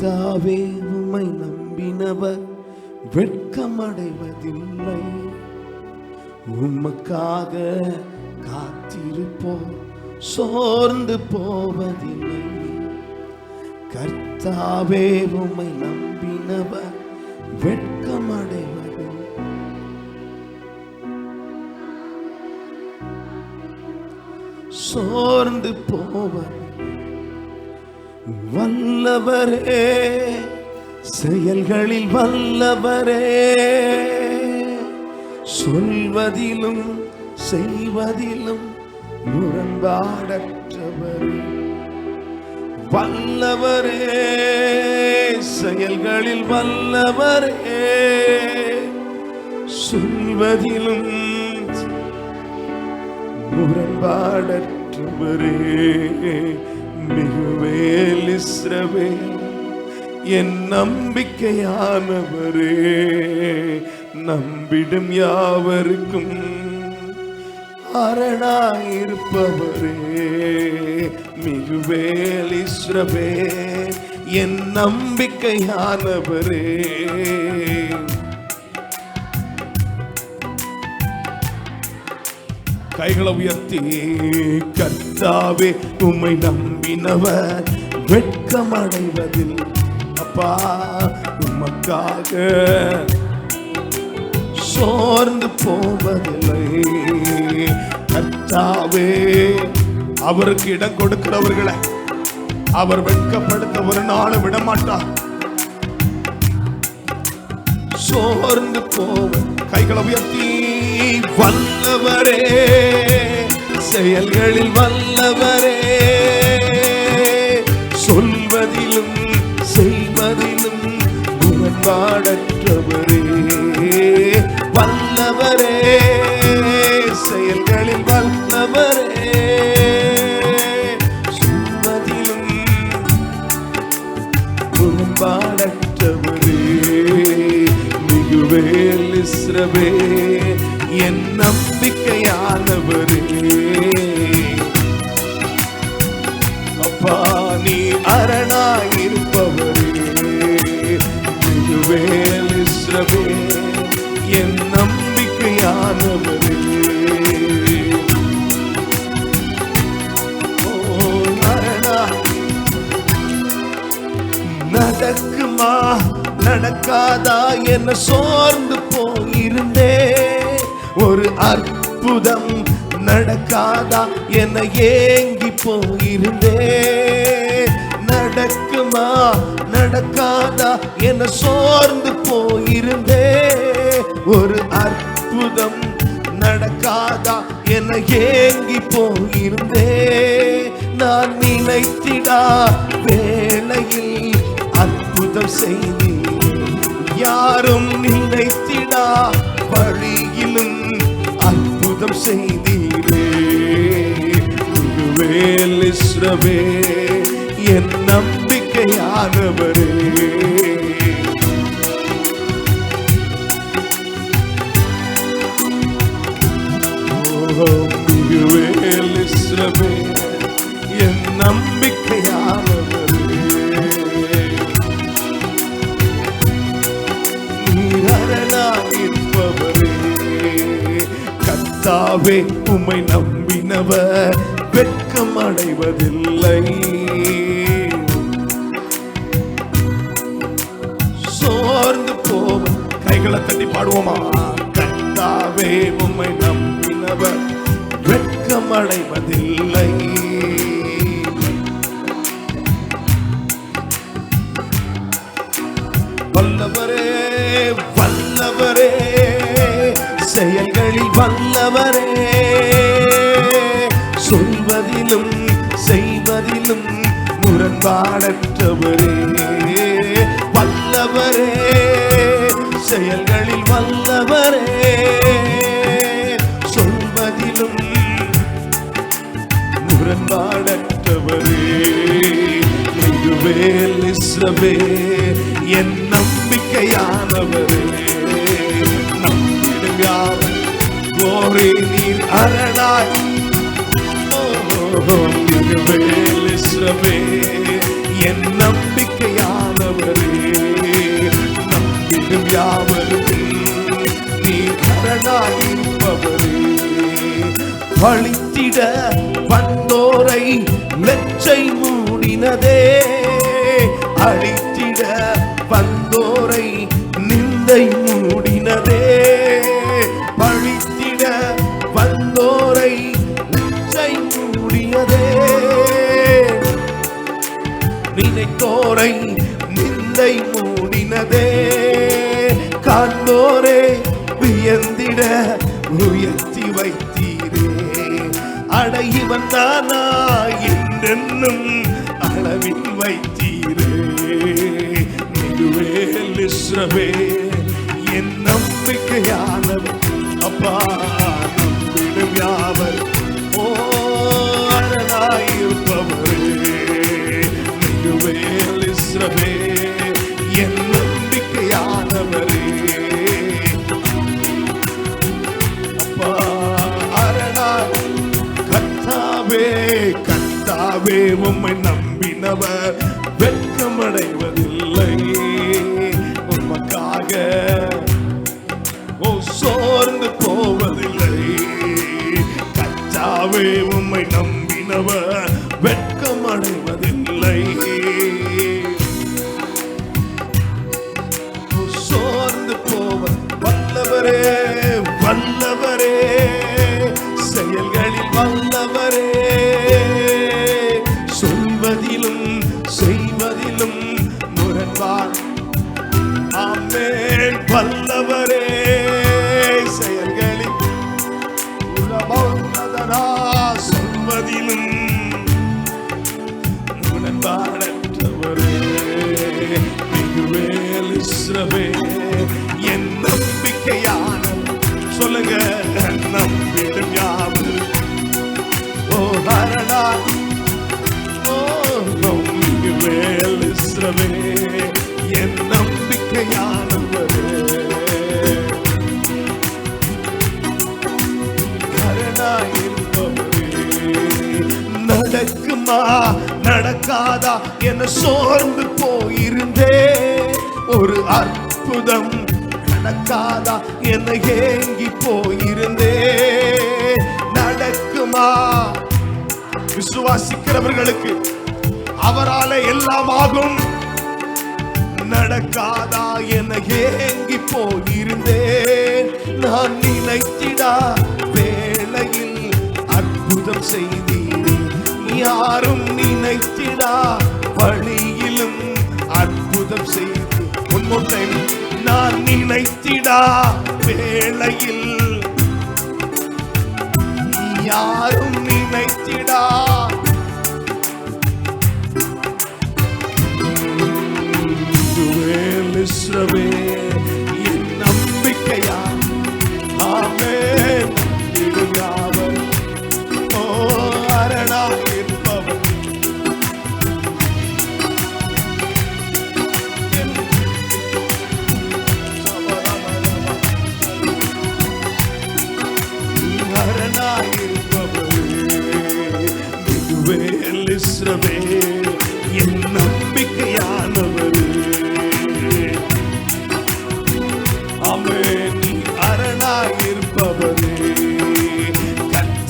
கர்த்தாவே உம்மை நம்பினவர் வெட்கமடைவதில்லை. உமக்காக காத்திருப்போம் சோர்ந்து போவதில்லை. கர்த்தாவே உம்மை நம்பினவர் வெட்கமடைவதில்லை. சோர்ந்து போவர் வல்லவரே செயல்களில் வல்லவரே. சொல்வதிலும் செய்வதிலும் முரண்பாடற்றவரே. வல்லவரே செயல்களில் வல்லவரே. சொல்வதிலும் முரண்பாடற்றவரே. மிகுவேல் இஸ்ரவே என் நம்பிக்கையானவரே நம்பிடும் யாவருக்கும் அரணாயிருப்பவரே. மிகுவேல் இஸ்ரவே என் நம்பிக்கையானவரே. கைகளை உயர்த்தி கர்த்தாவே உம்மை நம்பினவர் வெட்கமடைவதில் அப்பா உமக்காக சோர்ந்து போவதில்லை. கர்த்தாவே அவருக்கு இடம் கொடுக்கிறவர்களை அவர் வெட்கப்படுத்த ஒரு நாளும் விட மாட்டார் சோர்ந்து போவ கைகளை உயர்த்தி வல்லவரே செயல்களில் வல்லவரே சொல்வதிலும் செய்வதிலும் முரண்பாடற்றவரே மிகுவேல் இஸ்ரவே என் நம்பிக்கையானவரே. அப்பா நீ அரணாயிருப்பவரே. மிகுவேல் இஸ்ரவே என் நம்பிக்கையானவரே. நடக்காதா என்ன சோர்ந்து போயிருந்தே. ஒரு அற்புதம் நடக்காதா என ஏங்கி போயிருந்தே. நடக்குமா நடக்காதா என சோர்ந்து போயிருந்தே. ஒரு அற்புதம் நடக்காதா என ஏங்கி போயிருந்தே. நான் நினைத்திடா வேலையில் அற்புதம் செய்தி. யாரும் நினைத்திடா வழியிலும் அற்புதம் செய்தீரே. இஸ்ரவே என் நம்பிக்கையானவரே. இயேசுவே உம்மை நம்பினவர் வெட்கம் அடைவதில்லை சோர்ந்து போவ கைகளை தட்டி பாடுவோமா? கத்தாவே உம்மை நம்பினவர் வெட்கம் அடைவதில்லை வல்லவரே வல்லவரே. செயல்களில் வல்லவரே. சொல்வதிலும் செய்வதிலும் முரண்பாடற்றவரே. வல்லவரே செயல்களில் வல்லவரே. சொல்வதிலும் முரண்பாடற்றவரே. இதுவே இஸ்ரவே என் நம்பிக்கையானவரே. கோரே நீர் அரணாய் என் நம்பிக்கையானவரே. நம்பிடும் யாவருக்கும் நீ கரணாயிருப்பவரே பழித்திட வந்தோரை லெச்சை மூடினதே. அழித்திட வந்தோரை நிந்தை நினைத்தோரை நிந்தை மூடினதே. காண்போரே வியந்திட உயர்த்தி வைத்தீரே. அடகி வந்தானா என்றென்னும் அளவில் வைத்தீரே. நிலுவேல் இஸ்ரவே என் நம்பிக்கையானவர் அப்பா நம்பிடும் யாவர் நம்பினவர் வெட்கமடைவதில்லை. உமக்காக ஓ சோர்ந்து போவதில்லை. கச்சாவே உம்மை நம்பினவர் வெட்கமடைவதில்லை. சோர்ந்து போவ வல்லவரே. இஸ்ரவே என் நம்பிக்கையான சொல்லுங்க நம்பிடும் யாவது ஓ ஹரடா ஓ மிகுவேல் இஸ்ரவே என் நம்பிக்கையானவரே. நடக்குமா நடக்காதா என சோர்ந்து போயிருந்தேன் ஒரு அற்புதம் நடக்காதா? என ஏங்கி போயிருந்தே. நடக்குமா? விசுவாசிக்கிறவர்களுக்கு அவரால எல்லாம் ஆகும். நடக்காதா? என ஏங்கி போயிருந்தேன் நான் நினைத்திடா வேளையில் அற்புதம் செய்தீர். யாரும் நினைத்திடா வழியிலும் அற்புதம் செய்த முன்முட்டை நான் நினைத்திடா வேளையில். யாரும் நினைத்திடா. இஸ்ரவேல்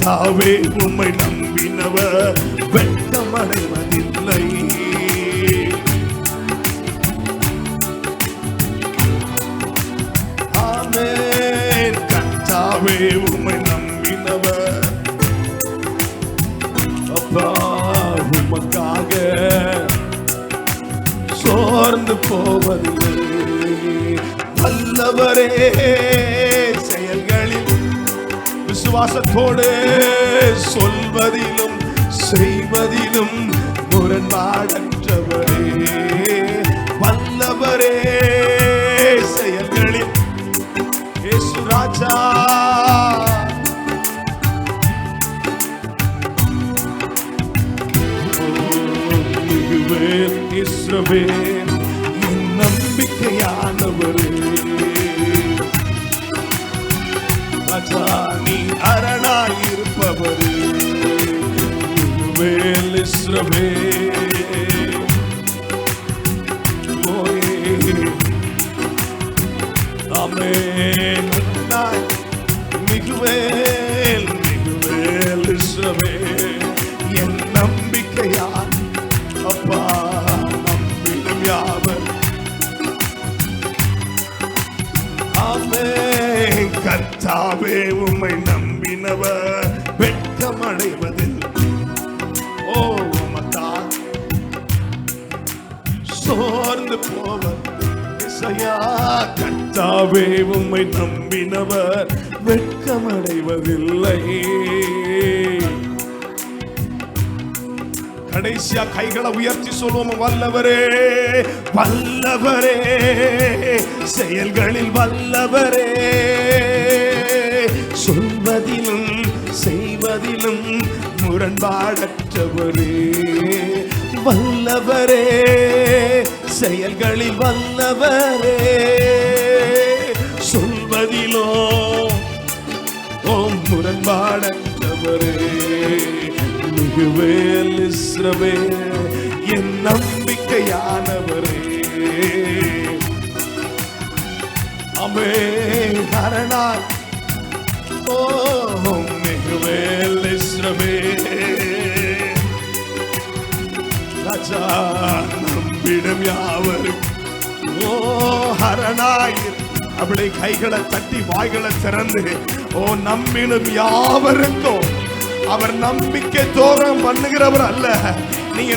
கர்த்தாவே உம்மை நம்பினவர் வெட்டம் அடைவதில்லை கர்த்தாவே உம்மை நம்பினவர். அப்பா உமக்காக சோர்ந்து போவதில்லை. வல்லவரே. விசுவாசத்தோடு சொல்வதிலும் செய்வதிலும் முரண்பாடற்றவரே. வல்லவரே. உலகமே ஆமென் மிகுவேல் மிகுவேல் இஸ்ரவே என் நம்பிக்கையா அப்பா நம்பிடும் யாவர் ஆமென் கர்த்தாவே உம்மை நம்பினவர் வெட்கமடைவதில்லை சோர்ந்து போவர் இசையா. கர்த்தாவே உம்மை நம்பினவர் வெட்கமடைவதில்லை. கடைசியா கைகளை உயர்த்தி சொல்லுவோம் வல்லவரே வல்லவரே செயல்களில் வல்லவரே சொல்வதிலும் செய்வதிலும் முரண்பாடற்றவரே வல்லவரே. செயல்களில் வல்லவரே. சொல்வதிலோ ஓம் முரண்பாடற்றவரே. மிகுவேல் இஸ்ரவே என் நம்பிக்கையானவரே. அமே கரணா ஓம் மிகுவேல் இஸ்ரவே. ராஜா. நம்பிடும் யாவரும். ஓ ஹரணாயிர் அப்படி கைகளை தட்டி வாய்களை திறந்து ஓ நம்பிடும் யாவருக்கும் அவர் நம்பிக்கை தோறம் பண்ணுகிறவர் அல்ல. நீங்க